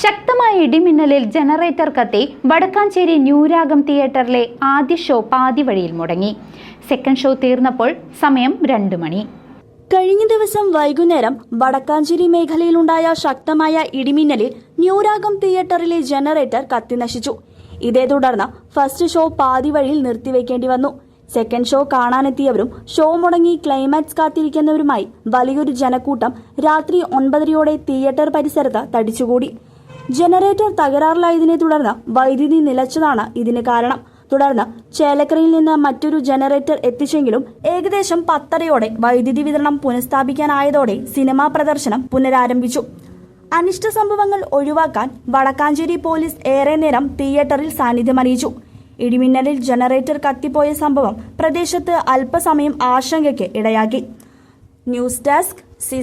ശക്തമായ ഇടിമിന്നലിൽ ജനറേറ്റർ കത്തി വടക്കാഞ്ചേരി ന്യൂരാഗം തിയേറ്ററിലെ ആദ്യ ഷോ പാതി വഴിയിൽ മുടങ്ങി. സെക്കൻഡ് ഷോ തീർന്നപ്പോൾ സമയം രണ്ട് മണി. കഴിഞ്ഞ ദിവസം വൈകുന്നേരം വടക്കാഞ്ചേരി മേഖലയിലുണ്ടായ ശക്തമായ ഇടിമിന്നലിൽ ന്യൂരാഗം തിയേറ്ററിലെ ജനറേറ്റർ കത്തിനശിച്ചു ഇതേ തുടർന്ന് ഫസ്റ്റ് ഷോ പാതി വഴിയിൽ നിർത്തിവെക്കേണ്ടി വന്നു. സെക്കൻഡ് ഷോ കാണാനെത്തിയവരും ഷോ മുടങ്ങി ക്ലൈമാക്സ് കാത്തിരിക്കുന്നവരുമായി വലിയൊരു ജനക്കൂട്ടം രാത്രി ഒൻപതരയോടെ തിയേറ്റർ പരിസരത്ത് തടിച്ചുകൂടി. ജനറേറ്റർ തകരാറിലായതിനെ തുടർന്ന് വൈദ്യുതി നിലച്ചതാണ് ഇതിന് കാരണം. തുടർന്ന് ചേലക്കരയിൽ നിന്ന് മറ്റൊരു ജനറേറ്റർ എത്തിച്ചെങ്കിലും ഏകദേശം പത്തരയോടെ വൈദ്യുതി വിതരണം പുനഃസ്ഥാപിക്കാനായതോടെ സിനിമാ പ്രദർശനം പുനരാരംഭിച്ചു. അനിഷ്ട സംഭവങ്ങൾ ഒഴിവാക്കാൻ വടക്കാഞ്ചേരി പോലീസ് ഏറെ നേരം തിയേറ്ററിൽ സാന്നിധ്യമറിയിച്ചു. ഇടിമിന്നലിൽ ജനറേറ്റർ കത്തിപ്പോയ സംഭവം പ്രദേശത്ത് അല്പസമയം ആശങ്കയ്ക്ക് ഇടയാക്കി. News desk C